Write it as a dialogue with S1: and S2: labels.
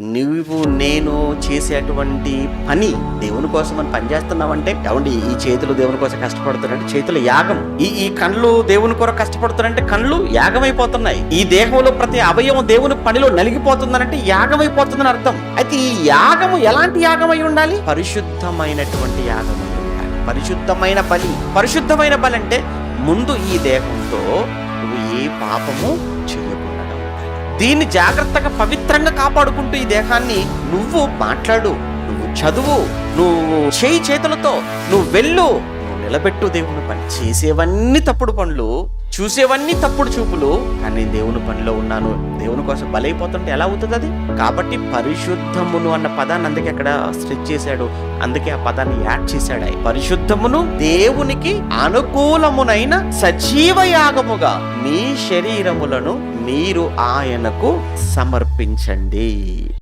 S1: నువ్వు నేను చేసేటువంటి పని దేవుని కోసం అని పనిచేస్తున్నావంటే ఏమండి ఈ చేతులు దేవుని కోసం కష్టపడుతున్నారంటే చేతుల యాగం. ఈ ఈ కళ్ళు దేవుని కొరకు కష్టపడుతున్నారంటే కళ్ళు యాగమైపోతున్నాయి. ఈ దేహంలో ప్రతి అవయవం దేవుని పనిలో నలిగిపోతుందనంటే యాగమైపోతుందని అర్థం. అయితే ఈ యాగము ఎలాంటి యాగమై ఉండాలి? పరిశుద్ధమైనటువంటి యాగం పరిశుద్ధమైన బలి. పరిశుద్ధమైన బలి అంటే ముందు ఈ దేహంతో నువ్వు ఏ పాపము చేయకుండా దీన్ని జాగ్రత్తగా పవిత్రంగా కాపాడుకుంటూ ఈ దేహాన్ని నువ్వు మాట్లాడు నువ్వు చదువు నువ్వు చేయి చేతులతో నువ్వు వెళ్ళు. నిలబెట్టు దేవుని పని. చేసేవన్నీ తప్పుడు పనులు చూసేవన్నీ తప్పుడు చూపులు కానీ నేను దేవుని పనిలో ఉన్నాను. దేవుని కోసం బలైపోతుంటే ఎలా అవుతుంది అది? కాబట్టి పరిశుద్ధమును అన్న పదాన్ని అందుకే అక్కడ స్ట్రెచ్ చేశాడు. అందుకే ఆ పదాన్ని యాడ్ చేశాడు. పరిశుద్ధమును దేవునికి అనుకూలమునైన సజీవ యాగముగా మీ శరీరములను మీరు ఆయనకు సమర్పించండి.